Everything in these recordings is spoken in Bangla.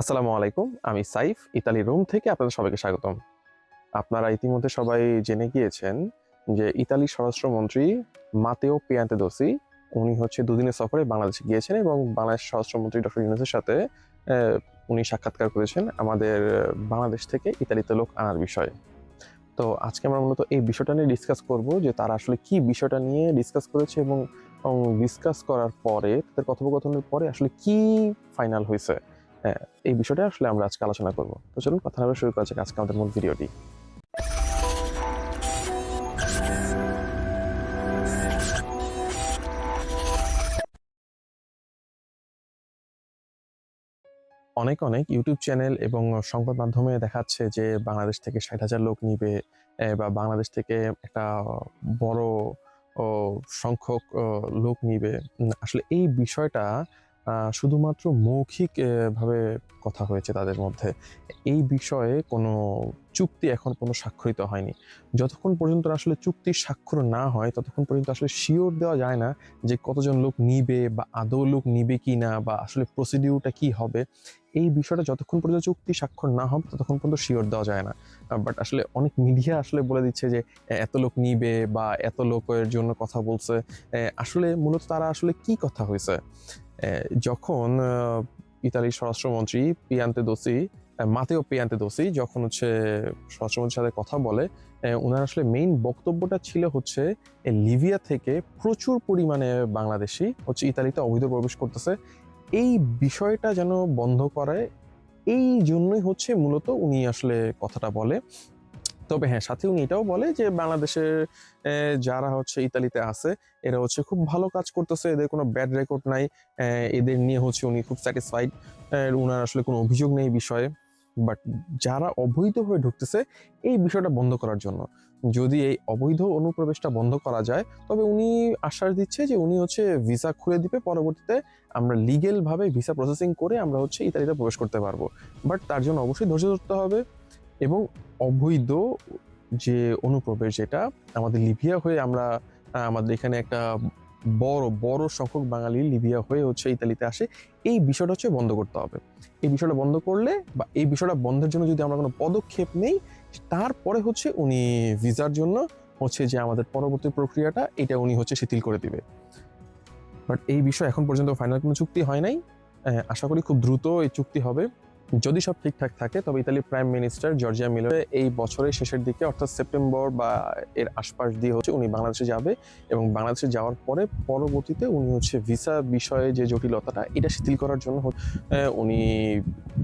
আসসালামু আলাইকুম, আমি সাইফ, ইতালি রোম থেকে আপনাদের সবাইকে স্বাগতম। আপনারা ইতিমধ্যে সবাই জেনে গিয়েছেন যে ইতালির স্বরাষ্ট্রমন্ত্রী মাতেও পিয়ান্তে দোসি উনি হচ্ছে দুদিনের সফরে বাংলাদেশে গিয়েছেন এবং বাংলাদেশ স্বরাষ্ট্রমন্ত্রী ডক্টর ইউনুসের সাথে উনি সাক্ষাৎকার করেছেন আমাদের বাংলাদেশ থেকে ইতালিতে লোক আনার বিষয়ে। তো আজকে আমরা মূলত এই বিষয়টা নিয়ে ডিসকাস করব যে তারা আসলে কি বিষয়টা নিয়ে ডিসকাস করেছে এবং ডিসকাস করার পরে, তাদের কথোপকথনের পরে আসলে কি ফাইনাল হয়েছে। হ্যাঁ, এই বিষয়টা আসলে আমরা আজকে আলোচনা করব। তো চলুন কথা না শুরু করা যাক আজকে আমাদের মূল ভিডিওটি। অনেক অনেক ইউটিউব চ্যানেল এবং সংবাদ মাধ্যমে দেখাচ্ছে যে বাংলাদেশ থেকে ষাট হাজার লোক নিবে বা বাংলাদেশ থেকে একটা বড় সংখ্যক লোক নিবে। আসলে এই বিষয়টা শুধুমাত্র মৌখিক ভাবে কথা হয়েছে তাদের মধ্যে। এই বিষয়ে কোনো চুক্তি এখন কোনো স্বাক্ষরিত হয়নি। যতক্ষণ পর্যন্ত আসলে চুক্তি স্বাক্ষর না হয়, ততক্ষণ পর্যন্ত আসলে শিওর দেওয়া যায় না যে কতজন লোক নিবে বা আদৌ লোক নিবে কি না বা আসলে প্রসিডিউরটা কি হবে। এই বিষয়টা যতক্ষণ পর্যন্ত চুক্তি স্বাক্ষর না হবে, ততক্ষণ পর্যন্ত শিওর দেওয়া যায় না। বাট আসলে অনেক মিডিয়া আসলে বলে দিচ্ছে যে এত লোক নিবে বা এত লোকের জন্য কথা বলছে। আসলে মূলত তারা আসলে কি কথা হয়েছে? যখন ইতালির স্বরাষ্ট্রমন্ত্রী পিয়ান্তে দোসি মাতেও পিয়ান্তে দোসি যখন হচ্ছে স্বরাষ্ট্রমন্ত্রীর সাথে কথা বলে ওনার আসলে মেইন বক্তব্যটা ছিল হচ্ছে লিবিয়া থেকে প্রচুর পরিমাণে বাংলাদেশি হচ্ছে ইতালিতে অবৈধ প্রবেশ করতেছে। এই বিষয়টা যেন বন্ধ করে, এই জন্যই হচ্ছে মূলত উনি আসলে কথাটা বলে। তবে হ্যাঁ সাথে উনি এটাও বলে যে বাংলাদেশের যারা হচ্ছে ইতালিতে আছে, এরা হচ্ছে খুব ভালো কাজ করতেছে, এদের কোনো ব্যাড রেকর্ড নাই এদের নিয়ে হচ্ছে উনি খুব স্যাটিসফাইড উনার আসলে কোনো অভিযোগ নেই বিষয়ে। বাট যারা অবৈধভাবে ঢুকতেছে, এই বিষয়টা বন্ধ করার জন্য। যদি এই অবৈধ অনুপ্রবেশটা বন্ধ করা যায়, তবে উনি আশ্বাস দিচ্ছে যে উনি হচ্ছে ভিসা খুলে দিবে, পরবর্তীতে আমরা লিগেলভাবে ভিসা প্রসেসিং করে আমরা হচ্ছে ইতালিতে প্রবেশ করতে পারব। বাট তার জন্য অবশ্যই ধৈর্য ধরতে হবে। এবং অবৈধ যে অনুপ্রবেশ, যেটা আমাদের লিবিয়া হয়ে আমরা আমাদের এখানে একটা বড় বড় সংখ্যক বাঙালি লিবিয়া হয়ে হচ্ছে ইতালিতে আসে, এই বিষয়টা হচ্ছে বন্ধ করতে হবে। এই বিষয়টা বন্ধ করলে বা এই বিষয়টা বন্ধের জন্য যদি আমরা কোনো পদক্ষেপ নেই, তারপরে হচ্ছে উনি ভিসার জন্য হচ্ছে যে আমাদের পরবর্তী প্রক্রিয়াটা, এটা উনি হচ্ছে শিথিল করে দিবে। বাট এই বিষয় এখন পর্যন্ত ফাইনাল কোনো চুক্তি হয় নাই। আশা করি খুব দ্রুত এই চুক্তি হবে। যদি সব ঠিকঠাক থাকে, তবে ইতালির প্রাইম মিনিস্টার জর্জিয়া মিলো এই বছরের শেষের দিকে, অর্থাৎ সেপ্টেম্বর বা এর আশপাশ দিয়ে হচ্ছে উনি বাংলাদেশে যাবে এবং বাংলাদেশে যাওয়ার পরে পরবর্তীতে উনি হচ্ছে ভিসা বিষয়ে যে জটিলতাটা, এটা শিথিল করার জন্য উনি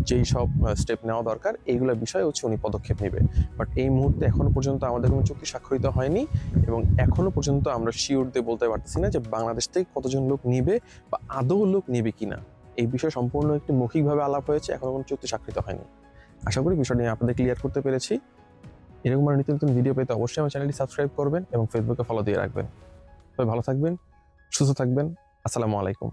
যেই সব স্টেপ নেওয়া দরকার, এইগুলো বিষয়ে হচ্ছে উনি পদক্ষেপ নেবে। বাট এই মুহূর্তে এখনও পর্যন্ত আমাদের কোনো চুক্তি স্বাক্ষরিত হয়নি এবং এখনও পর্যন্ত আমরা শিওর দিয়ে বলতে পারতেছি না যে বাংলাদেশ থেকে কতজন লোক নিবে বা আদৌ লোক নিবে কিনা। এই বিষয়ে সম্পূর্ণ একটি মৌখিকভাবে আলাপ হয়েছে, এখনও কোনো চুক্তি স্বাক্ষরিত হয়নি। আশা করি বিষয়টি আপনাদের ক্লিয়ার করতে পেরেছি। এরকম আর নিত্য নতুন ভিডিও পেতে অবশ্যই আমার চ্যানেলটি সাবস্ক্রাইব করবেন এবং ফেসবুকে ফলো দিয়ে রাখবেন। তবে ভালো থাকবেন, সুস্থ থাকবেন। আসসালামু আলাইকুম।